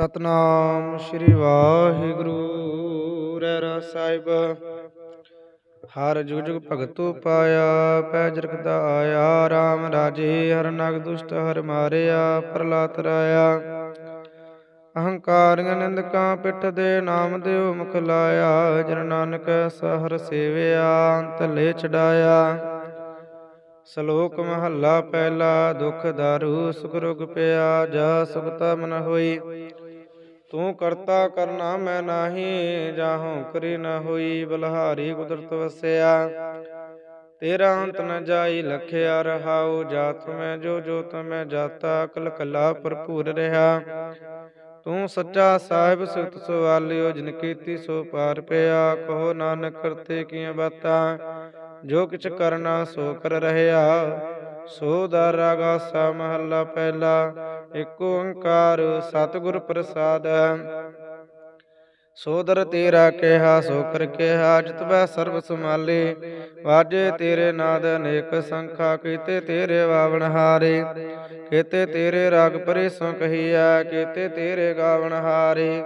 ਸਤਨਾਮ ਸ੍ਰੀ ਵਾਹਿਗੁਰੂ ਰਹਿ ਸਾਹਿਬ। ਹਰ ਜੁਗ ਜੁਗ ਭਗਤੋ ਪਾਇਆ ਪੈ ਜਰਕਦਾ ਆਇਆ RAM ਰਾਜੇ, ਹਰ ਨਗ ਦੁਸ਼ਟ, ਹਰ ਮਾਰਿਆ ਪ੍ਰਲਾਤ ਰਾਇਆ। ਅਹੰਕਾਰੀਆਂ ਨਿੰਦਕਾਂ ਪਿੱਠ ਦੇ ਨਾਮ ਦਿਓ ਮੁਖ ਲਾਇਆ, ਜਨ ਨਾਨਕ ਸਹਰ ਸੇਵਿਆ ਅੰਤਲੇ ਚੜਾਇਆ ਸ਼ਲੋਕ ਮਹੱਲਾ ਪਹਿਲਾ, ਦੁਖ ਦਾਰੂ ਸੁਖ ਰੁਗ ਪਿਆ, ਜਾ ਸੁਖਤਾ ਮਨ ਹੋਈ। ਤੂੰ ਕਰਤਾ ਕਰਨਾ ਮੈਂ ਨਾਹੀ, ਜਾਹੋਂ ਕਰੀ ਨ ਹੋਈ ਬਲਹਾਰੀ ਕੁਦਰਤ ਵਸਿਆ। ਤੇਰਾ ਅੰਤ ਨ ਜਾਈ ਲਖਿਆ ਰਹਾਉ, ਜਾਤ ਮੈਂ ਜੋ ਜੋ ਤਮੈ ਜਾਤਾ ਕਲ ਕਲਾ ਭਰਪੂਰ ਰਹਾ। ਤੂੰ ਸੱਚਾ ਸਾਹਿਬ ਸੁਤ ਸਵਾਲਿਓ, ਜਿਨ ਕੀਤੀ ਸੋ ਪਾਰ ਪਿਆ। ਕਹੋ ਨਾਨਕ, ਕਰਤੇ ਕੀਆਂ ਬਾਤਾਂ, ਜੋ ਕਿਛ ਕਰਨਾ ਸੋ ਕਰ ਰਹਿਆ। ਸੋ ਦਰ ਰਾਗਾਸਾ ਮਹੱਲਾ ਪਹਿਲਾ ਏਕ ਓੰਕਾਰ ਸਤਿਗੁਰ ਪ੍ਰਸਾਦ। ਸੋਦਰ ਤੇਰਾ ਕਿਹਾ ਸੋ ਕਰ ਕਿਹਾ, ਜਿਤ ਬੈ ਸਰਬ ਸਮਾਲੇ ਵਾਜੇ ਤੇਰੇ ਨਾਦ ਅਨੇਕ ਸੰਖਾ, ਕੀਤੇ ਤੇਰੇ ਵਾਵਣ ਹਾਰੇ। ਕੀਤੇ ਤੇਰੇ ਰਾਗ ਪਰੇ ਸੋ ਕਹੀਆ ਕੀਤੇ ਤੇਰੇ ਗਾਵਣ ਹਾਰੇ।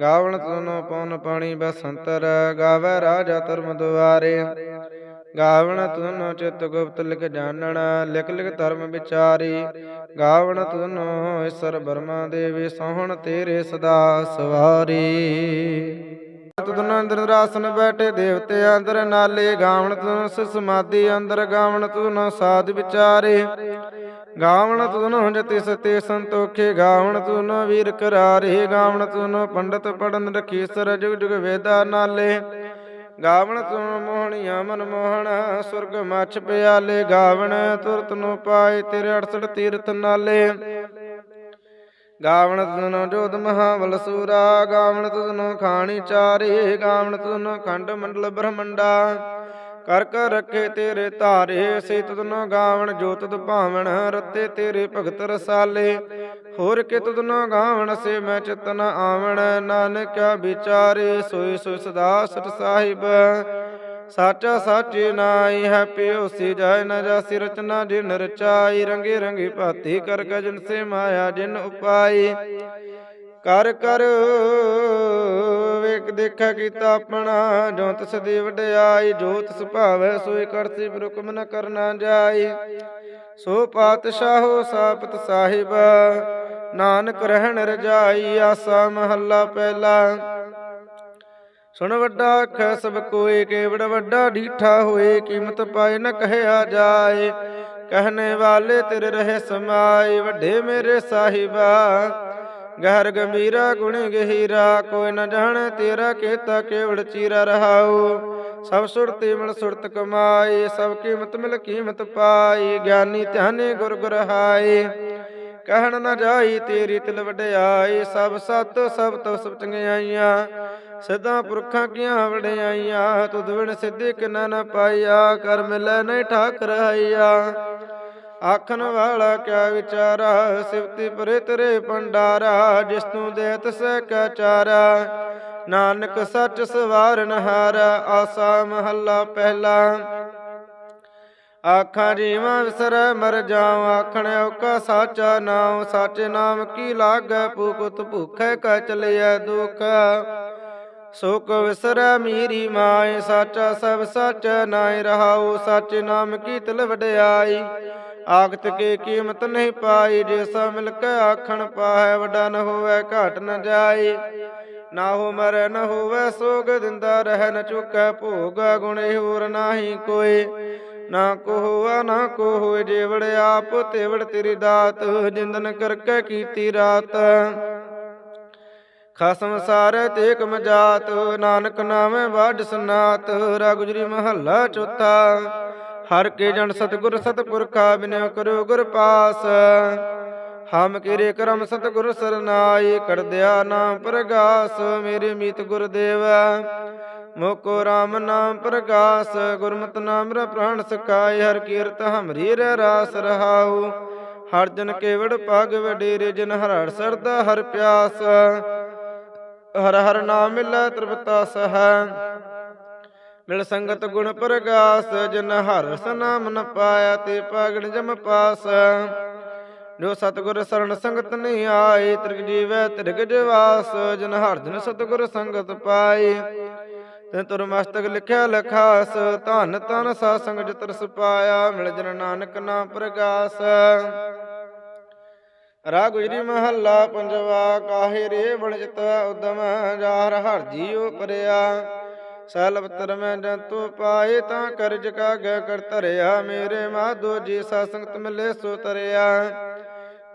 ਗਾਵਣ ਤੁਨੋ ਪਉਨ ਪਾਣੀ ਬਸੰਤਰ, ਗਾਵੇ ਰਾਜਾ ਧਰਮ ਦੁਆਰੇ। ਗਾਵਣ ਤੁਨੋ ਚਿਤ ਗੁਪਤ ਲਿਖ ਜਾਣਨ ਲਿਖ ਲਿਖ ਧਰਮ ਵਿਚਾਰੀ। ਗਾਵਣ ਤੁਨੋ ਈਸ਼ਰ ਬਰਮਾ ਦੇਵੀ ਸੋਹਣ ਤੇਰੇ ਸਦਾ ਸਵਾਰੀ। ਤੁਨ ਅੰਦਰ ਆਸਨ ਬੈਠੇ ਦੇਵਤੇ ਅੰਦਰ ਨਾਲੇ। ਗਾਵਣ ਤੁਨ ਸਮਾਧੀ ਅੰਦਰ ਗਾਵਣ ਤੁਨ ਸਾਧ ਵਿਚਾਰੇ। ਗਾਵਣ ਤੁਨ ਜਤੀ ਸਤੇ ਸੰਤੋਖੇ ਗਾਵਣ ਤੁਨ ਵੀਰ ਕਰਾਰੇ। ਗਾਵਣ ਤੁਨ ਪੰਡਤ ਪੜਨ ਰਖੀ ਸਰ ਜੁਗ ਜੁਗ ਵੇਦਾ ਨਾਲੇ। ਗਾਵਣ ਤੁਨ ਮੋਹਣੀਆਂ ਮਨ ਮੋਹਣ ਸੁਰਗ ਮਛ ਪਿਆਲੇ, ਗਾਵਣ ਤੁਰਤ ਨੂੰ ਪਾਏ ਤੇਰੇ 68 ਤੀਰਥ ਨਾਲੇ। ਗਾਵਣ ਤੁਨ ਜੋਤ ਮਹਾਵਲ ਸੂਰਾ, ਗਾਵਣ ਤੁਨ ਖਾਣੀ ਚਾਰੇ, ਗਾਵਣ ਤੁਨ ਖੰਡ ਮੰਡਲ ਬ੍ਰਹਮੰਡਾ। ਕਰ ਕਰ ਰੱਖੇ ਤੇਰੇ ਧਾਰੇ ਸੇ ਤੁਨ ਗਾਵਣ, ਜੋਤ ਭਾਵਣ, ਰਤੇ ਤੇਰੇ ਭਗਤ ਰਸਾਲੇ। ਹੋਰ ਕਿ ਤੁਨ ਗਾਵਣ, ਸੇ ਮੈਂ ਚਿਤਨ ਆਵਣ ਨਾਨਕਿਆ ਵਿਚਾਰੇ ਸੋਈ ਸੋ ਸਦਾ ਸਤ ਸਾਹਿਬ। ਸਾਚਾ ਸਾਚੇ ਨਾਈ ਹੈ ਪਿਓ, ਸੀ ਜਾਇ ਨ ਜਾਸੀ ਰਚਨਾ ਜਿਨ ਰਚਾਈ। ਰੰਗੇ ਰੰਗੇ ਭਾਤੀ ਕਰ ਗਜਨ ਸੇ ਮਾਇਆ ਜਿਨ ਉਪਾਈ। ਕਰ ਕਰ। ਵੇਖ ਦੇਖਾ ਕੀਤਾ ਆਪਣਾ, ਜੋ ਤਿਸ ਦੀ ਵਡਿਆਈ, ਜੋ ਤਿਸ ਭਾਵੈ, ਸੋਈ ਕਰਸੀ ਬਰੁਕਮ ਨ ਕਰਨਾ ਜਾਈ। ਸੋ ਪਾਤਸ਼ਾਹੋ ਸਾਪਤ ਸਾਹਿਬ, ਨਾਨਕ ਰਹਿਣ ਰਜਾਈ, ਆਸਾ ਮਹੱਲਾ ਪਹਿਲਾ। ਸੁਣ ਵੱਡਾ ਅੱਖ ਸਭ ਕੋਏ ਕੇਵੜ ਵੱਡਾ ਢੀਠਾ ਹੋਏ, ਕੀਮਤ ਪਾਏ ਨ ਕਹਿਆ ਜਾਏ। ਕਹਨੇ ਵਾਲੇ ਤੇਰੇ ਰਹੇ ਸਮਾਏ, ਵੱਡੇ ਮੇਰੇ ਸਾਹਿਬਾ। ਗਹਿਰ ਗੰਭੀਰਾ ਗੁਣ ਗਹਿਰਾ, ਕੋਈ ਨ ਜਾਣੇ ਤੇਰਾ ਕੀਤਾ ਕੇਵੜ ਚੀਰਾ ਰਹਾਉ। ਸਭ ਸੁਰਤੀ ਮਿਲ ਸੁਰਤ ਕਮਾਈ ਸਭ ਕੀਮਤ ਮਿਲ ਕੀਮਤ ਪਾਈ ਗਿਆਨੀ ਧਿਆਨੇ ਗੁਰ ਗੁਰ ਹਾਈ ਕਹਿਣ ਨ ਜਾਈ ਤੇਰੀ ਤਿਲ ਵਡਿਆਈ ਸਭ ਸਤ, ਸਭ ਤੋ ਸਭ ਚੰਗਿਆਈਆਂ ਸਿੱਧਾ ਪੁਰਖਾਂ ਕੀਆਂ ਵਡਿਆਈਆਂ, ਤੁਧ ਵਿਣ ਸਿੱਧੇ ਕਿਨਾ ਨ ਪਾਈਆ ਕਰ ਮਿਲੈ ਨਹੀਂ ਠਾਕ ਰਹਾਈਆ ਆਖਣ ਵਾਲਾ ਕਿਆ ਵਿਚਾਰਾ? ਸਿਵਤੀ ਪਰੇ ਤੇਰੇ ਪੰਡਾਰਾ ਜਿਸ ਤੂੰ ਦੇਤ ਸੈ ਕਾ ਚਾਰਾ। ਨਾਨਕ ਸੱਚ ਸਵਾਰਨ ਹਾਰਾ, ਆਸਾ ਮਹੱਲਾ ਪਹਿਲਾ। ਆਖਾਂ ਜੀਵਾਂ ਵਿਸਰੈ ਮਰ ਜਾਉ, ਆਖਣ ਔਕਾ ਸਾਚਾ ਨਾਮ ਸਾਚੇ ਨਾਮ ਕੀ ਲਾਗੈ? ਭੂਕਤ ਭੁਖੈ ਕਾ ਚਲਿਐ ਦੁਖ। ਸੁਖ ਵਿਸਰੈ ਮੀਰੀ ਮਾਇ ਸਾਚਾ ਸਭ ਸੱਚ ਨਾਇ ਰਹਾਉ। ਸਾਚੇ ਨਾਮ ਕੀ ਤਿਲ ਵਡਿਆਈ? ਆਖਤ ਕੇ ਕੀਮਤ ਨਹੀਂ ਪਾਈ, ਜੇ ਸਭ ਮਿਲ ਕੇ ਆਖਣ ਪਾਹੈ, ਵੱਡਾ ਨ ਹੋਵੇ, ਘਾਟ ਨ ਜਾਈ। ਨਾ ਹੋ ਮਰੈ, ਨ ਹੋਵੇ ਸੋਗ, ਦਿੰਦਾ ਰਹਿ, ਨ ਚੁਕੈ ਭੋਗ, ਗੁਣ ਹੋਰ ਨਾਹੀ ਕੋਈ। ਨਾ ਕੋ ਹੋਆ, ਨਾ ਕੋ ਹੋਏ ਜੇਵੜ ਆਪ ਤੇਵੜ ਤੇਰੀ ਦਾਤ ਜਿੰਦਨ ਕਰਕੇ ਕੀਤੀ ਰਾਤ। ਖਸਮ ਸਾਰੇ ਤੇਕ ਮਜਾਤ ਨਾਨਕ ਨਾਮੇ ਬਾਝ ਸਨਾਤ, ਰਗੁਜਰੀ ਮਹੱਲਾ ਚੌਥਾ। ਹਰ ਕੇ ਜਨ ਸਤਗੁਰ ਸਤਪੁਰਖਾ ਬਿਨਿ ਕਰੋ ਗੁਰ ਪਾਸ। ਹਮ ਕੀਰੇ ਕਰਮ ਸਤਗੁਰ ਸਰਨਾਈ ਕਰਦਿਆ ਨਾਮ ਪ੍ਰਗਾਸ, ਮੇਰੇ ਮੀਤ ਗੁਰਦੇਵ ਮੋਕੋ RAM ਨਾਮ ਪ੍ਰਗਾਸ, ਗੁਰਮਤਿ ਨਾਮ ਰ ਪ੍ਰਾਣ ਸਕਾਇ ਹਰ ਕੀਰਤ ਹਮਰੀ ਰ ਰਾਸ ਰਹਾਉ। ਹਰ ਜਨ ਕੇਵੜ ਪਗ ਵਡੇਰੇ, ਜਨ ਹਰ ਹਰ ਸਰਦਾ ਹਰ ਪਿਆਸ। ਹਰ ਹਰ ਨਾਮ ਮਿਲੈ ਤ੍ਰਿਪਤਾ ਸਹ। ਮਿਲ ਸੰਗਤ ਗੁਣ ਪ੍ਰਗਾਸ, ਜਿਨ ਹਰ ਰਸ ਨਾਮ ਨ ਪਾਇਆ ਤੇ ਪਾਗਣ ਜਮ ਪਾਸ। ਜੋ ਸਤਿਗੁਰ ਸਰਣ ਸੰਗਤ ਨਹੀਂ ਆਈ ਤ੍ਰਿਗ ਜੀਵੈ ਤ੍ਰਿਗ ਜਵਾਸ, ਜਨ ਹਰ ਜਨ ਸਤਿਗੁਰ ਸੰਗਤ ਪਾਈ ਤੇ ਤੁਰ ਮਸਤਕ ਲਿਖਿਆ ਲਖਾਸ, ਧਨ ਤਨ ਸਾ ਸੰਗ ਜਿਤਰ ਪਾਇਆ, ਮਿਲ ਜਨ ਨਾਨਕ ਨਾਮ ਪ੍ਰਗਾਸ। ਰਾਗ ਗੁਜਰੀ ਮਹੱਲਾ ਪੰਜਵਾ, ਕਾਹੇ ਰੇ ਬਣਜਤ ਉਦਮ, ਜਾਹਰ ਹਰ ਜੀਉ ਪਰਿਆ। ਸਲਬ ਮੈਂ ਜੰਤੂ ਪਾਏ ਤਾਂ ਕਰਜ ਕਾਗੈ ਕਰ ਧਰਿਆ। ਮੇਰੇ ਮਾਧੋ ਜੀ ਸਾ ਸੰਗਤ ਮਿਲੇ ਸੋ ਤਰਿਆ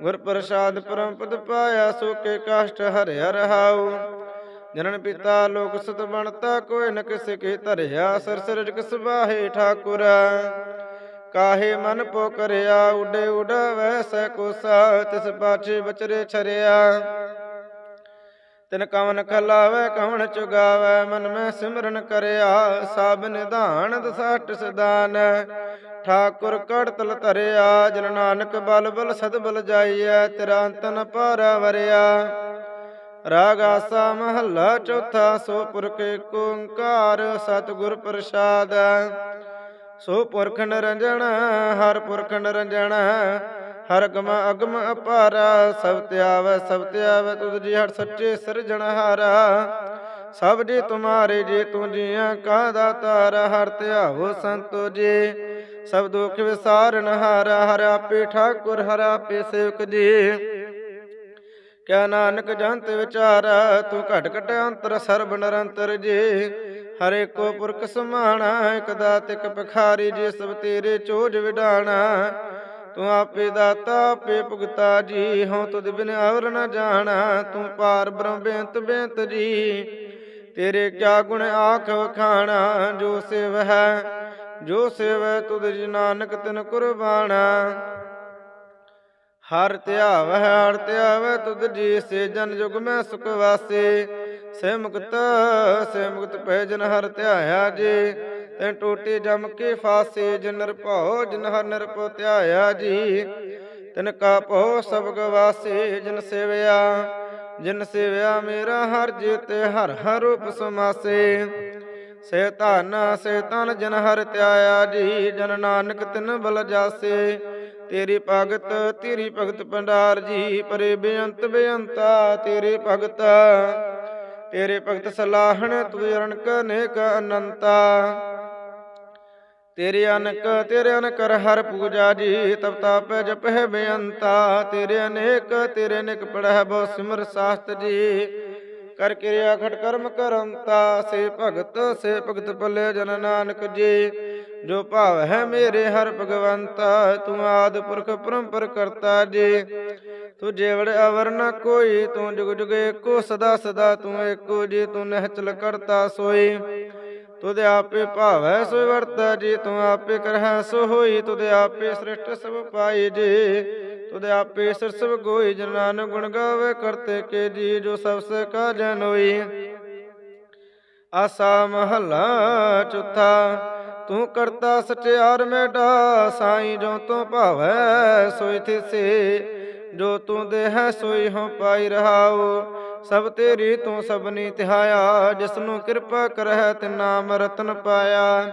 ਗੁਰ ਪ੍ਰਸਾਦ ਪਰਮ ਪਦ ਪਾਇਆ, ਸੋ ਕੇ ਕਾਸ਼ਟ ਹਰਿਆ ਰਹਾਉ ਜਨਨ ਪਿਤਾ ਲੋਕ ਸਤ ਬਣਤਾ, ਕੋਈ ਨ ਕਿਸ ਕੇ ਧਰਿਆ। ਸਰ ਸਰ ਜਗ ਠਾਕੁਰ, ਕਾਹੇ ਮਨ ਪੋ ਕਰਿਆ। ਉਡੇ ਉਡਾਵੈ ਸੈ ਕੋਸਾ ਤਿਸ ਪਾਛੇ ਬਚਰੇ ਛਰਿਆ। ਤਿਨ ਕਵਨ ਖਲਾਵੇ ਕਵਣ ਚੁਗਾਵੇ, ਮਨ ਮੈਂ ਸਿਮਰਨ ਕਰਿਆ, ਸਭ ਨਿਧਾਨ ਦਸਾਟ ਸਦਾਨ ਠਾਕੁਰ ਕੜਤਲ ਧਰਿਆ, ਜਨ ਨਾਨਕ ਬਲ ਬਲ ਸਦ ਬਲ ਜਾਈਐ, ਤੇਰਾ ਅੰਤ ਨ ਵਰਿਆ। ਰਾਗ ਆਸਾ ਮਹੱਲਾ ਚੌਥਾ, ਸੋ ਪੁਰਖ ਏਕ ਓੰਕਾਰ, ਸਤਿਗੁਰ ਪ੍ਰਸਾਦ। ਸੋ ਪੁਰਖ ਨਿਰੰਜਨ, ਹਰ ਪੁਰਖ ਨਿਰੰਜਨ ਹਰ ਗਮ ਅਗਮ ਅਪਾਰ, ਸਭ ਧਿਆਵੈ ਸਭ ਧਿਆਵੈ ਤੁਧ ਜੀ ਹਰ ਸੱਚੇ ਸਿਰਜਣਹਾਰਾ ਸਭ ਜੀ ਤੁਮਾਰੇ ਜੀ, ਤੂੰ ਜੀਆਂ ਕਾ ਦਾਤਾਰ ਹਰ ਧਿਆਵੋ ਸੰਤੋ ਜੀ। ਸਭ ਦੁਖ ਵਿਸਾਰਨ ਹਾਰਾ, ਹਰ ਆਪੇ ਠਾਕੁਰ, ਹਰ ਆਪੇ ਸੇਵਕ ਜੀ। ਕਿਆ ਨਾਨਕ ਜੰਤ ਵਿਚਾਰ, ਤੂੰ ਘਟ ਘਟ ਅੰਤਰ ਸਰਬ ਨਿਰੰਤਰ ਜੀ। ਹਰੇ ਕੋ ਪੁਰਖ ਸਮਾਣਾ, ਇਕ ਦਾਤ ਇਕ ਪਖਾਰੀ ਜੀ, ਸਭ ਤੇਰੇ ਚੋਜ ਵਿਡਾਣਾ। ਤੂੰ ਆਪੇ ਦਾਤਾ, ਆਪੇ ਭੁਗਤਾ ਜੀ। ਹਉ ਤੁਧ ਬਿਨ ਅਵਰ ਨ ਜਾਣਾ, ਤੂੰ ਪਾਰ ਬ੍ਰਹਮ ਬੇਅੰਤ ਬੇਅੰਤ ਜੀ। ਤੇਰੇ ਕਿਆ ਗੁਣ ਆਖ ਵਖਾਣਾ, ਜੋ ਸੇਵ ਹੈ, ਜੋ ਸੇਵੈ ਤੁਧ ਜੀ ਨਾਨਕ ਤਿਨ ਕੁਰਬਾਨਾ। ਹਰ ਧਿਆਵੈ ਹਰ ਧਿਆਵੈ ਤੁਧ ਜੀ ਸੇ, ਜਨ ਜੁਗ ਮੈਂ ਸੁਖ ਵਾਸੇ। ਸੇ ਮੁਕਤ ਸੇ ਮੁਕਤ ਪੈ ਜਨ ਹਰ ਧਿਆਇਆ ਜੀ। ਤੈ ਟੋਟੇ ਜਮ ਕੇ ਫਾਸੇ, ਜਨ ਨਿਰਭਉ, ਜਨ ਹਰ ਨਿਰਭਉ ਧਿਆਇਆ ਜੀ। ਤਿਨ ਕਾ ਭਉ ਸਭ ਗਵਾਸੇ ਜਨ ਸੇਵਿਆ, ਜਿਨ ਸੇਵਿਆ ਮੇਰਾ ਹਰ ਜੀਤੇ, ਹਰ ਹਰ ਰੂਪ ਸਮਾਸੇ ਸੇ ਧਨ, ਸੇ ਤਨ ਜਨ ਹਰ ਧਿਆਇਆ ਜੀ, ਜਨ ਨਾਨਕ ਤਿਨ ਬਲ ਜਾਸੇ। ਤੇਰੀ ਭਗਤ ਤੇਰੀ ਭਗਤ ਪੰਡਾਰ ਜੀ, ਪਰੇ ਬੇਅੰਤ ਬੇਅੰਤਾ, ਤੇਰੇ ਭਗਤ ਤੇਰੇ ਭਗਤ ਸਲਾਹਣ ਤੁਝ ਰਣਕ ਅਨੇਕ ਅਨੰਤਾ। ਤੇਰੇ ਅਨਕ, ਤੇਰੇ ਅਨਕਰ ਹਰ ਪੂਜਾ ਜੀ, ਤਬ ਤਾਪ ਜਪਹਿ ਬੇਅੰਤਾ। ਤੇਰੇ ਅਨੇਕ, ਤੇਰੇ ਨਿਕ ਪੜਹਿ ਬਹੁ ਸਿਮਰ ਸਾਸਤ ਜੀ। ਕਰ ਕਿਰਿਆ ਖਟ ਕਰਮ ਕਰੰਤਾ, ਸੇ ਭਗਤ ਸੇ ਭਗਤ ਭਲੇ ਜਨ ਨਾਨਕ ਜੀ। ਜੋ ਭਾਵ ਹੈ ਮੇਰੇ ਹਰ ਭਗਵੰਤਾ ਤੂੰ ਆਦ ਪੁਰਖ ਪਰੰਪਰ ਕਰਤਾ ਜੀ। ਤੂੰ ਜੇਵੜ ਅਵਰ ਨ ਕੋਈ, ਤੂੰ ਜੁਗ ਜੁਗ ਏਕੋ, ਸਦਾ ਸਦਾ ਤੂੰ ਏਕੋ, ਜੀ ਤੂੰ ਨਹਿਚਲ ਕਰਤਾ ਸੋਈ। ਤੁਧ ਆਪੇ ਭਾਵੈ ਸੋ ਵਰਤੈ, ਜੀ ਤੂੰ ਆਪੇ ਕਰਹਿ ਸੋ ਹੋਈ ਤੁਧ ਆਪੇ ਸ੍ਰਿਸ਼ਟ ਸਭ ਪਾਈ ਜੀ, ਤੁਧ ਆਪੇ ਸਿਰ ਸਭ ਗੋਈ। ਜਨ ਗੁਣ ਗਾਵੇ, ਕਰਤੇ ਕੇ ਜੀ, ਜੋ ਸਭ ਸੇ ਕਾ ਜਨ ਆਸਾ ਮਹੱਲਾ ਚੁੱਥਾ, ਤੂੰ ਕਰਤਾ ਸਚਿਆਰ ਮੇਡਾ ਸਾਈ ਜੋ ਤੂੰ ਭਾਵੈ ਸੋਈ ਥਿਸੇ। ਜੋ ਤੂੰ ਦੇਹ ਸੋਈ ਹਉ ਪਾਈ ਰਹਾਉ, ਸਭ ਤੇਰੀ ਤੂੰ ਸਭਨੀ ਤਿਹਾਇਆ ਜਿਸ ਨੂੰ ਕਿਰਪਾ ਕਰਹਿ ਤੇ ਨਾਮ ਰਤਨ ਪਾਇਆ।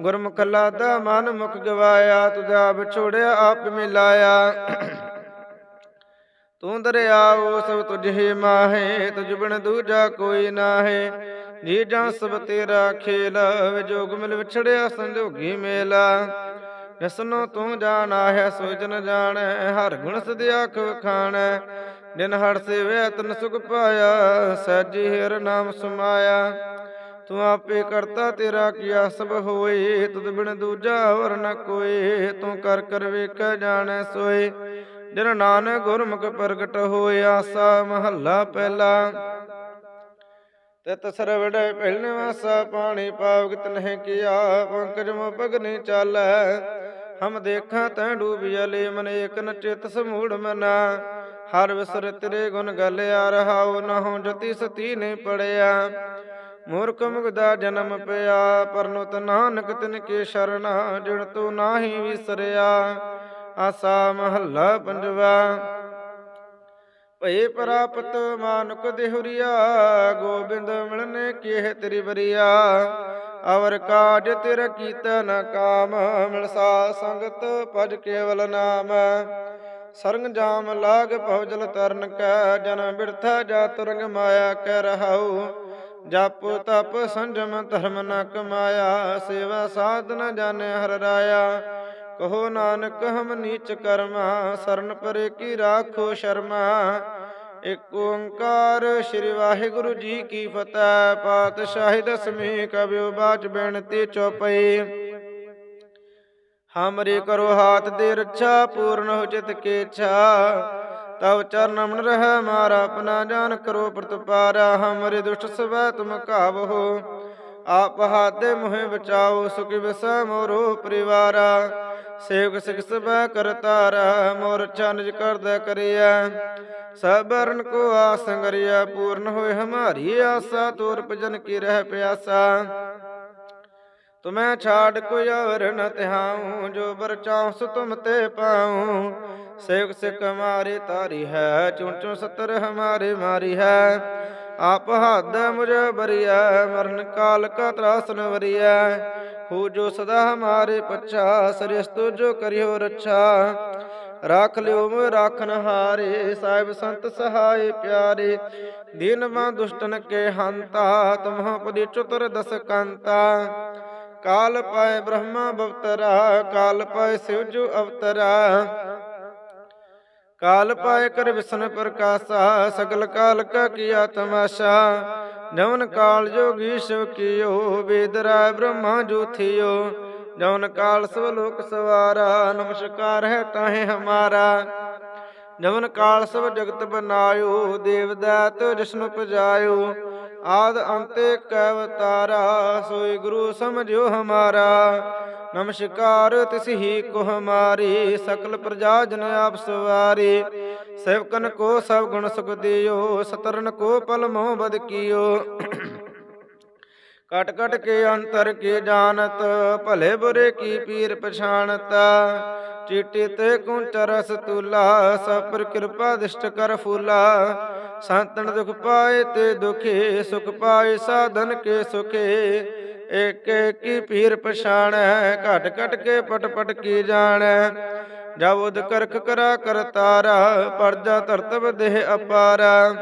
ਗੁਰਮੁਖ ਲਾਦਾ ਮਨ ਮੁਖ ਗਵਾਇਆ ਤੁਝਾ ਵਿਛੋੜਿਆ ਆਪ ਮਿਲਾਇਆ। ਤੂੰ ਦਰਿਆਓ ਸਭ ਤੁਝ ਹੀ ਮਾਹੇ, ਤੁਝ ਬਿਨ ਦੂਜਾ ਕੋਈ ਨਾਹੇ। ਜੀ ਜਾਂ ਸਭ ਤੇਰਾ ਖੇਲ, ਵਿਜੋਗ ਮਿਲ ਵਿਛੜਿਆ, ਸੰਜੋਗੀ ਮੇਲਾ। ਜਸਨੋ ਤੂੰ ਜਾਣਾ ਹੈ, ਸੋ ਜਨ ਜਾਣੈ, ਹਰ ਗੁਣ ਸਦਿਆਖ ਵਖਾਣੈ। ਦਿਨ ਹਰ ਸੇਵਿਆ ਤਨ ਸੁਖ ਪਾਇਆ, ਸਹਿਜੀ ਹਰ ਨਾਮ ਸਮਾਇਆ। ਤੂੰ ਆਪੇ ਕਰਤਾ ਤੇਰਾ ਕੀਆ, ਸਭ ਹੋਏ ਤੁਧ ਬਿਨ ਦੂਜਾ ਹੋਰ ਨ ਕੋਈ ਤੂੰ ਕਰ ਕਰ ਵੇਖ, ਜਾਣੈ, ਸੋਏ। ਜਨ ਨਾਨਕ ਗੁਰਮੁਖ ਪ੍ਰਗਟ ਹੋਇਆ ਸਾ ਮਹੱਲਾ ਪਹਿਲਾ। ਤਿਤ ਸਰਵੜ ਪਹਿਲਨ ਵਾਸਾ ਪਾਣੀ ਪਾਵਗਤ ਨਹੀਂ ਕੀਆ, ਪੰਕਜ ਮੋ ਪਗਨੀ ਚਾਲੈ ਹਮ ਦੇਖਾਂ ਤੈ ਡੂਬਿਆ ਲੇ ਮਨ ਏਕ ਚਿਤ ਸਮੂੜ ਮਨਾ। ਹਰ ਵਿਸਰ ਤੇਰੇ ਗੁਣ ਗਲਿਆ, ਰਹਾਉ ਨਹੁ ਜਤੀ ਸਤੀ ਨੇ ਪੜਿਆ। ਮੂਰਖ ਮੁਗਦਾ ਜਨਮ ਪਿਆ ਪਰਨੁਤ ਨਾਨਕ ਤਿਨ ਕੇ ਸ਼ਰਣਾ ਜਿਣ ਤੂੰ ਨਾਹੀ ਵਿਸਰਿਆ। ਆਸਾ ਮਹੱਲਾ ਪੰਜਵਾ, ਭਏ ਪ੍ਰਾਪਤ ਮਾਨੁਕ ਦੇਹੁਰੀਆ, ਗੋਬਿੰਦ ਮਿਲਨੇ ਕੀਹ ਤੇਰੀ ਬਰੀਆ ਅਵਰ ਕਾਜ ਤਿਰ ਕੀਤਾ ਕਾਮ, ਮਿਲਸਾ ਸੰਗਤ ਭਜ ਕੇਵਲ ਨਾਮ। ਸਰੰਗ ਜਾਮ ਲਾਗ ਭਉ ਤਰਨ ਕੈ ਜਨਮ ਬਿਰਥਾ ਜਾ ਤੁਰੰਗ ਮਾਇਆ ਕੈ ਰਹਾਉ। ਜਪ ਤਪ ਸੰਜਮ ਧਰਮ ਨ ਕਮਾਇਆ, ਸੇਵਾ ਸਾਧ ਨ ਜਾਣੈ ਹਰ ਰਾਇਆ। ਕਹੋ ਨਾਨਕ ਹਮ ਨੀਚ ਕਰਮਾ, ਸਰਨ ਪਰੇ ਕੀ ਰਾਖੋ ਸ਼ਰਮਾ। ਇਕ ਓੰਕਾਰ ਸ੍ਰੀ ਵਾਹਿਗੁਰੂ ਜੀ ਕੀ ਫਤਿਹ। ਪਾਤਸ਼ਾਹੀ ਦਸਵੀਂ ਕਬਿਓ ਬਾਚ ਬੇਨਤੀ ਚੌਪਈ। ਹਮਰੇ ਕਰੋ ਹਾਥ ਦੇ ਰੱਛਾ, ਪੂਰਨ ਹੋ ਚਿਤ ਕੇ ਛਾ ਤਵ ਚਰਨ ਮਨ ਰਹਿ ਮਾਰਾ, ਆਪਣਾ ਜਾਨ ਕਰੋ ਪ੍ਰਤਪਾਰਾ। ਹਮਰੇ ਦੁਸ਼ਟ ਸਵੈ ਤੁਮ ਕਾਵਹੋ ਆਪ ਹਾਦੇ ਮੋਹਿ ਬਚਾਓ, ਸੁਖ ਵਿਸੈ ਮੋਰੋ ਪਰਿਵਾਰਾ। ਸੇਵਕ ਸਿਖ ਸਭੈ ਕਰਤਾਰਾ ਮੋਰ ਚਨਜ ਕਰਦਾ ਕਰਿਆ। ਸਬਰਨ ਕੋ ਆਸ ਪੂਰਨ ਹੋਏ ਹਮਾਰੀ ਆਸਾ, ਤੋਰ ਭਜਨ ਕੀ ਰਹਿ ਪਿਆਸਾ। ਤੁਮੈ ਛਾੜ ਕੋਈ ਔਰ ਨ ਤਿਹਾਉ ਜੋ ਬਰ ਸੋ ਤੁਮ ਤੇ ਪਾਉ। ਸੇਵਕ ਸਿਕ ਮਾਰੇ ਤਾਰੀ ਹੈ, ਚੁਣ ਚੁਣ ਸਤਰ ਹਮਾਰੇ ਮਾਰੀ ਹੈ। ਆਪ ਹੱਦ ਮੁਝ ਬਰੀਐ, ਮਰਨ ਕਾਲ ਕਾ ਤਰਾਸਨ ਵਰੀਐ। ਹੋ ਜੋ ਸਦਾ ਹਮਾਰੇ ਪੱਛਾ, ਸ੍ਰਿਸ਼ਟ ਜੋ ਕਰਿਓ ਰੱਛਾ। ਰਾਖ ਲਿਓ ਮੋਇ ਰਾਖਨ ਹਾਰੇ, ਸਾਹਿਬ ਸੰਤ ਸਹਾਇ ਪਿਆਰੇ। ਦੀਨ ਦੁਸ਼ਟਨ ਕੇ ਹੰਤਾ, ਤੁਮਹ ਪਦੀ ਚਤੁਰ ਦਸ ਕੰਤਾ। ਕਾਲ ਪਾਏ ਬ੍ਰਹਮਾ ਬਵਤਰਾ, ਕਾਲ ਪਾਏ ਸਿਵ ਜੋ ਅਵਤਰਾ। ਕਾਲ ਪਾਇ ਕਰ ਵਿਸ਼ਨ ਪ੍ਰਕਾਸ਼ਾ, ਸਗਲ ਕਾਲ ਕਾ ਕੀਆ ਤਮਾਸ਼ਾ। ਜਵਨ ਕਾਲ ਜੋਗੀ ਸ਼ਿਵ ਕੀਓ ਵੇਦ ਰਾਇ ਬ੍ਰਹਮਾ ਜੂਥਿਓ। ਜਵਨ ਕਾਲ ਸਭ ਲੋਕ ਸਵਾਰਾ, ਨਮਸਕਾਰ ਹੈ ਤਾਹੇ ਹਮਾਰਾ। ਜਵਨ ਕਾਲ ਸਭ ਜਗਤ ਬਨਾਇਓ ਦੇਵਦਾਤ ਜਿਸਨੂੰ ਪਜਾਇਓ ਆਦ ਅੰਤੇ ਕੈ ਅਵਤਾਰਾ, ਸੋਈ ਗੁਰੂ ਸਮਝਿਓ ਹਮਾਰਾ। ਨਮਸਕਾਰ, ਤਿਸ ਹੀ ਕੋ ਹਮਾਰੀ ਸਕਲ ਪ੍ਰਜਾ ਜਨ ਆਪ ਸਵਾਰੀ। ਸੇਵਕਨ ਕੋ ਸਭ ਗੁਣ ਸੁਖ ਦਿਓ, ਸਤਰਨ ਕੋ ਪਲ ਮੋਹ ਬਦ ਕੀਓ। ਕਟ ਕਟ ਕੇ ਅੰਤਰ ਕੀ ਜਾਣਤ, ਭਲੇ ਬੁਰੇ ਕੀ ਪੀਰ ਪਛਾਨਤ ਚੀਟੀ ਤੇ ਕੁੰਚ ਰਸ ਤੁਲਾ, ਸਭ ਪਰ ਕਿਰਪਾ ਦਿਸ਼ਟ ਕਰ ਫੂਲਾ। ਸੰਤਨ ਦੁਖ ਪਾਏ ਤੇ ਦੁਖੇ, ਸੁਖ ਪਾਏ ਸਾਧਨ ਕੇ ਸੁਖੇ। ਏਕ ਕੀ ਪੀਰ ਪਛਾਣੈ, ਘਟ ਘਟ ਕੇ ਪਟ ਪਟ ਕੀ ਜਾਣੈ। ਜਬ ਉਦ ਕਰਖ ਕਰਾ ਕਰਤਾਰਾ, ਪਰਜਾ ਧਰਤਬ ਦੇਹ ਅਪਾਰਾ।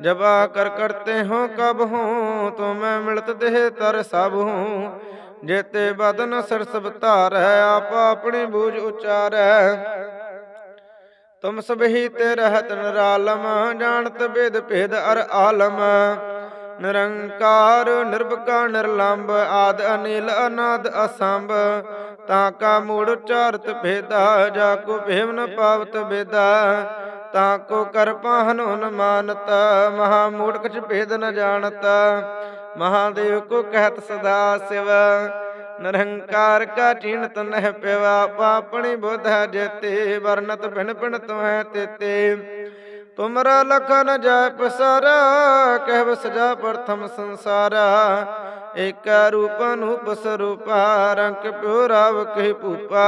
ਜਬਾ ਕਰ ਕਰਤੇ ਹੋ ਕਬ ਹੂੰ, ਤੁਮੈ ਮਿਲਤ ਦੇਹ ਤਰ ਸਭ ਹੂੰ। ਜੇਤੇ ਬਦਨ ਸਰਸਬ ਧਾਰੈ, ਆਪ ਆਪਣੀ ਬੂਝ ਉਚਾਰੈ। ਤੁਮ ਸਭ ਹੀ ਤੇ ਰਹਤ ਨਿਰਾਲਮ, ਜਾਣਤ ਬੇਦ ਭੇਦ ਅਰ ਆਲਮ। ਨਿਰੰਕਾਰ ਨਿਰਭਕਾ ਨਿਰਲੰਭ ਆਦ ਅਨਿਲ, ਅਨਾਦ ਅਸੰਭ। ਤਾਂ ਕਾ ਮੂੜ ਚਾਰਤ ਭੇਦਾ, ਜਾ ਕੋ ਭੇਵ ਨ ਪਾਵਤ ਬੇਦਾ ਤਾਂ ਕੋ ਕਰ ਪਾਹਨ ਮਾਨਤ, ਮਹਾ ਮੂੜ ਕਛ ਭੇਦ ਨ ਜਾਣਤ। ਮਹਾਦੇਵ ਕੋ ਕਹਿਤ ਸਦਾ ਸਿਵ, ਨਿਰੰਕਾਰ ਕਾ ਚੀਨਤ ਨਹਿ ਪਿਵਾ। ਪਾਪਣੀ ਬੁਧ ਜਤੇ ਵਰਨਤ ਭਿਨ ਭਿਣ ਤੁਹੈ ਤੇਤੇ। ਤੁਮਰਾ ਲਖਨ ਜੈ ਪਸਾਰਾ ਕਹਿ ਸਜਾ ਪ੍ਰਥਮ ਸੰਸਾਰਾ। ਏਕ ਰੂਪ ਅਨੂਪ ਸਰੂਪਾ ਰੰਗ ਪਿਓ ਰਾਵ ਕਹਿ ਭੂਪਾ।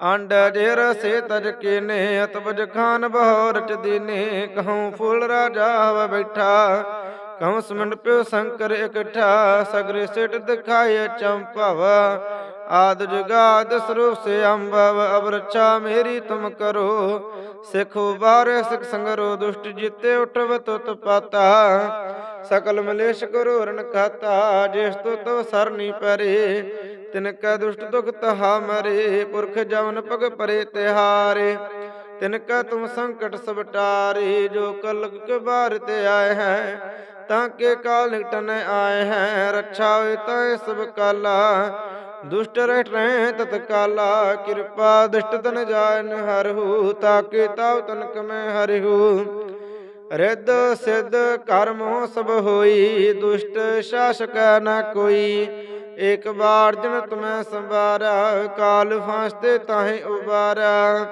ਅੰਡ ਜੇ ਰਸੇ ਤਜ ਕੀਨੇ ਅਤਬਜ ਖਾਨ ਬਹੁ ਰਚ ਦੀਨੇ। ਕਹਉ ਫੂਲ ਰਾਜਾ ਹਵ ਬੈਠਾ, ਕਹਉ ਸਮੰਡ ਪਿਓ ਸ਼ੰਕਰ ਇਕਠਾ। ਸਗਰੇ ਸਿਟ ਦਿਖਾਏ ਚੰਪਵ ਆਦ ਜੁਗਾਦ ਸਰੂਪ ਸੇ ਅੰਭਵ ਅਬ ਮੇਰੀ ਤੁਮ ਕਰੋ। ਸਿਖੋ ਬਾਰੇ ਸਿਖ ਸੰਗਰੋ, ਦੁਸ਼ਟ ਜਿਤੇ ਉਠਵ ਤੁਤ ਪਾਤਾ। ਸਕਲ ਮਲੇਸ਼ ਕਰੋ ਰਨ ਖਾਤਾ, ਜਿਸ ਤੋ ਸਰਨੀ ਪਰੇ। ਤਿਨ ਕੈ ਦੁਸ਼ਟ ਦੁਖ ਤਹਾ ਮਰੇ, ਪੁਰਖ ਜਵਨ ਪਗ ਪਰੇ ਤਿਹਾਰੇ। ਤਿਨ ਕੈ ਤੁਮ ਸੰਕਟ ਸਭ ਜੋ ਕਲਕ ਕੇ ਬਾਰ ਤੇ ਆਏ ਹੈ, ਤਾਂ ਕੇ ਕਾਲ ਨਿਕਟਨ ਆਏ ਹੈ। ਰੱਛਾ ਹੋਏ ਤੈ ਸਭ ਕਾਲਾ। ਦੁਸ਼ਟ ਰਹਿ ਰਹਿ ਤਤ ਕਿਰਪਾ ਦੁਸ਼ਟ ਤਨ ਜਾਇਨ ਹਰਹੂ ਤਾਕੇ ਤਾਵ ਤਨਕ ਮੈਂ ਹਰਿਹੂ ਰਿੱਧ ਸਿੱਧ ਕਰਮ ਸਭ ਹੋਈ, ਦੁਸ਼ਟ ਸ਼ਾਸਕ ਨ ਕੋਈ। ਏਕ ਬਾਰ ਜਨ ਤੁਮੈ ਸੰਵਾਰਾ ਕਾਲ ਫਾਸਤੇ ਤਾਹੇ ਉਬਾਰਾ।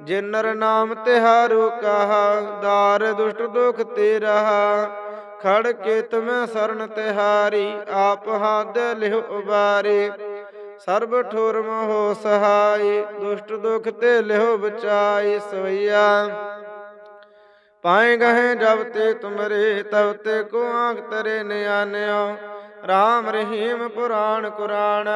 ਜਿਨ ਨਾਮ ਤਿਹਾਰੂ ਕਹਾ, ਦਾਰ ਦੁਸ਼ਟ ਦੁਖ ਤੇ ਰਹਾ ਖੜ ਕੇ ਤੁਮੈ ਸਰਨ ਤਿਹਾਰੀ, ਆਪ ਹੱਦ ਲਿਹੁ ਉਬਾਰੇ। ਸਰਬ ਠੋਰ ਮੋਹ ਸਹਾਈ, ਦੁਸ਼ਟ ਦੁਖ ਤੇ ਲਿਹੁ ਬਚਾਈ ਸਵਈਆ। ਪਾਏ ਗਏ ਜਬ ਤੇ ਤੁਮਰੇ, ਤਬ ਤੇ ਕੋ ਆਂਖ ਤਰੇ ਨਿਆਨਿਓ RAM ਰਹੀਮ ਪੁਰਾਣ ਕੁਰਾਨ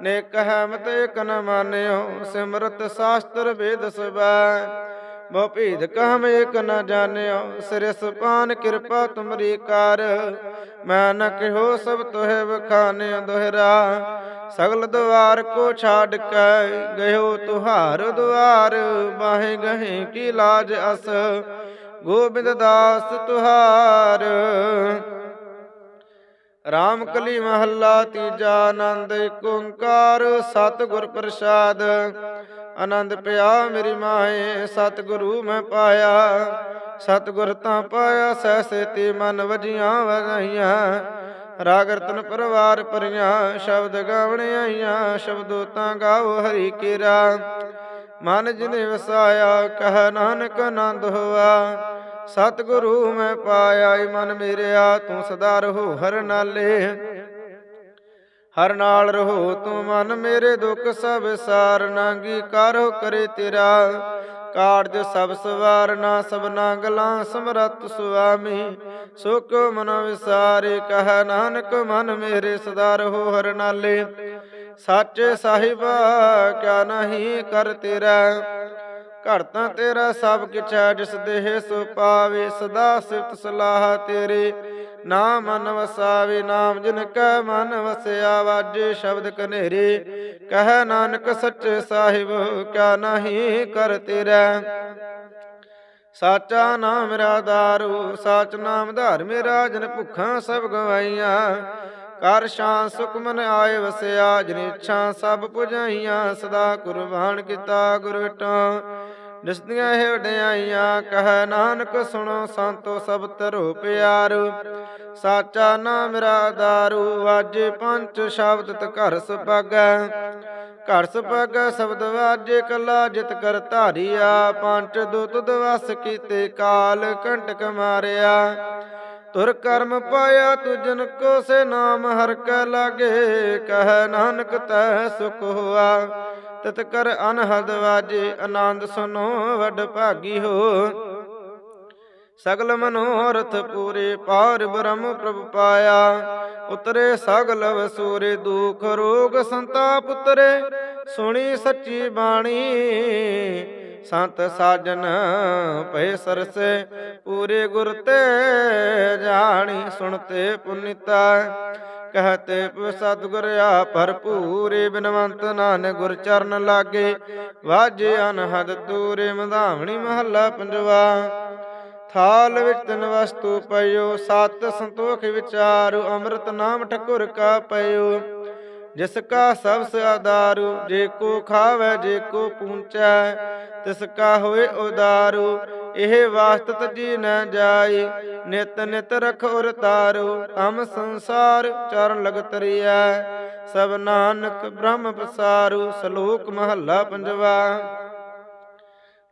ਨੇ ਹਮਤ ਇਕ ਨ ਮਾਨਿਓ। ਸਿਮਰਤ ਸਾਸਤਰ ਵੇਦ ਸਬੈ। ਬਹੁ ਭੇਦ ਕਹਮ ਇਕ ਨ ਜਾਣਿਓ ਸਿਰਸ ਪਾਨ ਕਿਰਪਾ ਤੁਮਰੀ ਕਰ। ਮੈਂ ਨ ਕਿਹੋ ਸਭ ਤੋਹਿ ਬਖਾਨੇ ਦੁਹਰਾ। ਸਗਲ ਦਵਾਰ ਕੋ ਛਾੜ ਕੇ ਗਇਓ ਤੁਹਾਰ ਦੁਆਰ, ਬਾਹੇ ਗਹੇ ਕੀ ਲਾਜ ਅਸ। ਗੋਬਿੰਦ ਦਾਸ ਤੁਹਾਰ। ਰਾਮ ਕਲੀ ਮਹੱਲਾ ਤੀਜਾ ਆਨੰਦ ਏਕ ਓੰਕਾਰ ਸਤਿਗੁਰ ਪ੍ਰਸਾਦ। ਆਨੰਦ ਪਿਆ ਮੇਰੀ ਮਾਏ, ਸਤਿਗੁਰੂ ਮੈਂ ਪਾਇਆ। ਸਤਿਗੁਰ ਤਾਂ ਪਾਇਆ, ਸਹਿ ਤੇ ਮਨ ਵਜੀਆਂ ਵਧਾਈਆਂ। ਰਾਗ ਰਤਨ ਪਰਵਾਰ ਪਰੀਆਂ ਸ਼ਬਦ ਗਾਵਣ ਆਈਆਂ। ਸ਼ਬਦੋ ਤਾਂ ਗਾਓ ਹਰੀ ਕੀਰਾ। ਮਨ ਜਿਨੇ ਵਸਾਇਆ, ਕਹ ਨਾਨਕ ਆਨੰਦ ਹੋਆ। ਸਤਿਗੁਰੂ ਮੈਂ ਪਾਇਆ ਈ ਮਨ ਮੇਰਿਆ, ਤੂੰ ਸਦਾ ਰਹੋ ਹਰ ਨਾਲੇ। ਹਰ ਨਾਲ ਰਹੋ ਤੂੰ ਮਨ ਮੇਰੇ ਦੁੱਖ, ਸਭ ਸਾਰ ਨਾਂਗੀ ਕਰੋ ਕਰੇ ਤੇਰਾ। ਕਾਰਜ ਸਭ ਸਵਾਰਨਾ ਸਭਨਾ ਗਲਾਂ ਸਮਰਤ ਸੁਆਮੀ। ਸੁਖ ਮਨ ਵਿਸਾਰੇ, ਕਹ ਨਾਨਕ ਮਨ ਮੇਰੇ ਸਦਾ ਰਹੋ ਹਰ ਨਾਲੇ। ਸੱਚ ਸਾਹਿਬਾ, ਕਿਆ ਨਹੀਂ ਕਰ ਤੇਰਾ। ਘਰ ਤਾਂ ਤੇਰਾ ਸਭ ਕਿਛ ਹੈ, ਜਿਸ ਦੇਹ ਸੋ ਪਾਵੇ ਸਦਾ ਸਿਫਤ ਸਲਾਹ ਤੇਰੇ। ਨਾ ਮਨ ਵਸਾਵੇ, ਨਾਮ ਜਿਨ ਕੈ ਮਨ ਵਸਿਆ, ਵਾਜੇ ਸ਼ਬਦ ਕਨੇਰੇ ਕਹਿ ਨਾਨਕ ਸੱਚੇ ਸਾਹਿਬ, ਕਿਆ ਨਹੀਂ ਕਰ ਤੇਰਾ। ਸਾਚਾ ਨਾਮ ਮੇਰਾ ਦਾਰੂ, ਸਾਚ ਨਾਮ ਧਾਰ ਮੇਰਾ, ਜਨ ਭੁੱਖਾਂ ਸਭ ਗਵਾਈਆਂ। ਕਰ ਸ਼ਾਂ ਸੁਖਮਨ ਆਏ ਵਸਿਆ, ਜਿਨ ਸਭ ਪੁਜਾਈਆਂ, ਸਦਾ ਕੁਰਬਾਨ ਕੀਤਾ ਗੁਰ ਵਿਟਾਂ। ਨਿਸਦੀਆਂ ਇਹ ਵਡਿਆਈਆਂ, ਕਹ ਨਾਨਕ ਸੁਣੋ ਸੰਤੋ ਸਭ ਤਰੋ ਪਿਆਰ। ਸਾਚਾ ਨਾਮ ਮੇਰਾ ਦਾਰੂ ਵਾਜੇ ਪੰਜ ਸ਼ਬਦ ਤ ਘਰ ਸੁਪਾਗੈ ਘਰ ਸੁਪਾਗੈ ਸ਼ਬਦ ਵਾਜੇ ਕਲਾ, ਜਿਤ ਕਰ ਧਾਰਿਆ, ਪੰਜ ਦੁਤ ਦਵਸ ਕੀਤੇ ਕਾਲ ਕੰਟਕ ਮਾਰਿਆ। ਤੁਰ ਕਰਮ ਪਾਇਆ ਤੁਜਨ ਕੋ ਸੇ ਨਾਮ ਹਰ ਕੈ ਲਾਗੇ, ਕਹ ਨਾਨਕ ਤੈ ਸੁਖ ਹੋਆ। ਤਤ ਕਰ ਅਨਹਦ ਵਾਜੇ, ਆਨੰਦ ਸੁਨੋ ਵਡ ਭਾਗੀ ਹੋ। ਸਗਲ ਮਨੋਰਥ ਪੂਰੇ ਪਾਰ ਬ੍ਰਹਮ ਪ੍ਰਭ ਪਾਇਆ। ਉਤਰੇ ਸਗਲ ਵਸੂਰੇ, ਦੁਖ ਰੋਗ ਸੰਤਾਪ ਉਤਰੇ। ਸੁਣੀ ਸੱਚੀ ਬਾਣੀ ਸੰਤ ਸਾਜਨ ਭਏ ਸਰਸੇ, ਪੂਰੇ ਗੁਰ ਤੇ ਜਾਣੀ ਸੁਣਤੇ ਪੁਨੀਤਾ। ਕਹਤੇ ਸਤਿਗੁਰ ਆ ਭਰਪੂਰੇ, ਬਿਨਵੰਤ ਨਾਨਕ ਗੁਰ ਚਰਨ ਲਾਗੇ। ਵਾਜੇ ਅਨਹਦ ਤੂਰੇ ਮਧਾਵਣੀ ਮਹੱਲਾ ਪੰਜਵਾ। ਥਾਲ ਵਿੱਚ ਤਿੰਨ ਵਸਤੂ ਪਇਓ ਸਤ ਸੰਤੋਖ ਵਿਚਾਰੂ, ਅੰਮ੍ਰਿਤ ਨਾਮ ਠਕੁਰ ਕਾ ਪਇਓ ਜਿਸ ਕਾ ਸਭ ਸਾਦਾਰੂ ਜੇ ਕੋ ਖਾਵੇ, ਜੇ ਕੋ ਪੂੰਚੈ। ਤਿਸ ਕਾ ਹੋਏ ਉਦਾਰੂ, ਇਹ ਵਾਸਤਤ ਜੀ ਨ ਜਾਈ ਨਿਤ ਨਿਤ ਰਖ ਉਰ ਤਾਰੂ, ਤਮ ਸੰਸਾਰ ਚਰਨ ਲਗ ਤਰੀਐ ਸਭ ਨਾਨਕ ਬ੍ਰਹਮ ਪਸਾਰੂ, ਸ਼ਲੋਕ ਮਹੱਲਾ ਪੰਜਵਾ।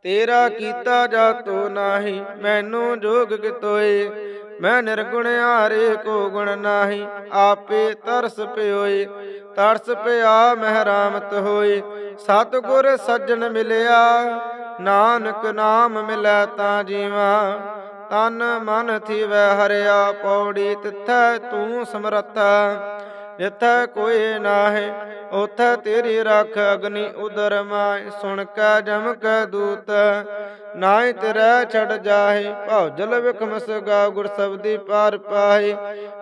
ਤੇਰਾ ਕੀਤਾ ਜਾ ਜਾਤੋ ਨਾਹੀ, ਮੈਨੂੰ ਜੋਗ ਕਿਤੋਏ। ਮੈਂ ਨਿਰਗੁਣ ਹਾਰੇ ਕੋ ਗੁਣ ਨਾਹੀ, ਆਪੇ ਤਰਸ ਪਿਓਏ ਤਰਸ ਪਿਆ ਮਹਿਰਾਮਤ ਹੋਏ ਸਤਿਗੁਰ ਸੱਜਣ ਮਿਲਿਆ, ਨਾਨਕ ਨਾਮ ਮਿਲੈ ਤਾਂ ਜੀਵਾ। ਤਨ ਮਨ ਥੀਵੈ ਹਰਿਆ, ਪੌੜੀ ਤਿੱਥੈ ਤੂੰ ਸਮਰੱਥਾ। ਜਿੱਥੈ ਕੋਈ ਨਾਹੀ ਉਥੈ ਤੇਰੀ ਰੱਖ ਅਗਨੀ ਉਦਰ ਮਾਇ ਸੁਣ ਕੈ ਜਮ ਕੈ ਦੂਤ ਨਾਇ ਤੇਰੇ ਛੜ ਜਾਹੇ, ਭਉ ਜਲ ਵਿਖਮਸ ਗਾ ਗੁਰ ਸਬਦੀ ਪਾਰ ਪਾਹੇ।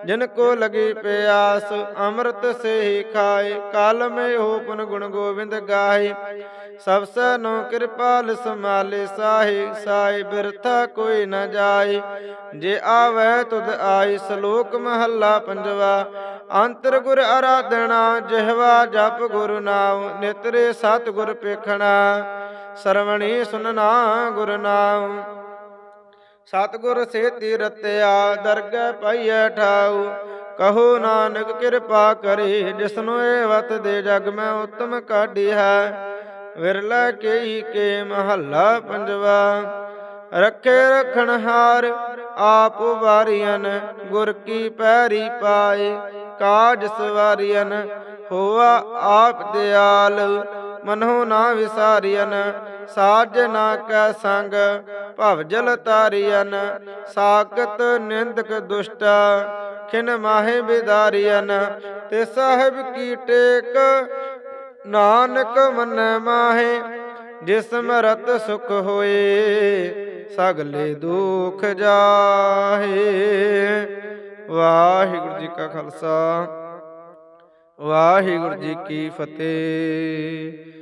ਜਿਨ ਕੋ ਲਗੀ ਪਿਆਸ, ਅੰਮ੍ਰਿਤ ਸੇ ਹੀ ਖਾਏ ਕਾਲ ਮੇ ਹੋਪਨ ਗੁਣ ਗੋਬਿੰਦ ਗਾਹੇ। ਸਭ ਸੈ ਕਿਰਪਾਲ ਸਮਾਲੇ ਸਾਹੇ ਸਾਈ ਬਿਰਥਾ ਕੋਈ ਨ ਜਾਏ ਜੇ ਆਵੈ ਤੁਧ ਆਈ, ਸ਼ਲੋਕ ਮਹੱਲਾ ਪੰਜਵਾ। ਅੰਤਰ ਗੁਰ ਆਰਾਧਣਾ ਜਿਹਵਾ ਜਪ ਗੁਰੂ ਨਾਮ ਨਿਤਰੇ ਸਤ ਗੁਰ ਪੇਖਣਾ। ਸਰਵਣੀ ਸੁਨਨਾ ਗੁਰ ਨਾਮ ਸਤਿਗੁਰ ਸੇਤੀ ਰਤਿਆ ਦਰਗਹਿ ਪਾਈਐ ਠਾਉ। ਕਹੋ ਨਾਨਕ ਕਿਰਪਾ ਕਰੇ ਜਿਸਨੂੰ ਇਹ ਵਤ ਦੇ ਜਗ ਮੈਂ ਉਤਮ ਕਾਢੀ ਹੈ। ਵਿਰਲਾ ਕੇਈ ਕੇ ਮਹੱਲਾ ਪੰਜਵਾ। ਰੱਖੇ ਰਖਣ ਹਾਰ, ਆਪ ਵਾਰੀਆਂ ਗੁਰ ਕੀ ਪੈਰੀ ਪਾਏ, ਕਾਜ ਸਵਾਰੀਆਂ ਹੋਆ ਆਪ ਦਿਆਲ। ਮਨੋ ਨਾ ਵਿਸਾਰੀਆਂ ਸਾਜ ਨਾ ਕੈ ਸੰਗ, ਭਵ ਜਲ ਤਾਰੀਆਂ ਸਾਕਤ ਨਿੰਦਕ ਦੁਸ਼ਟਾ, ਖਿਨ ਮਾਹੇ ਬਿਦਾਰੀਆਂ ਤੇ ਸਾਹਿਬ ਕੀ ਟੇਕ, ਨਾਨਕ ਮਨ ਮਾਹੇ, ਜਿਸ ਮਰਤ ਸੁਖ ਹੋਏ, ਸਗਲੇ ਦੁਖ ਜਾਹੇ। ਵਾਹਿਗੁਰੂ ਜੀ ਕਾ ਖਾਲਸਾ। ਵਾਹਿਗੁਰੂ ਜੀ ਕੀ ਫਤਿਹ।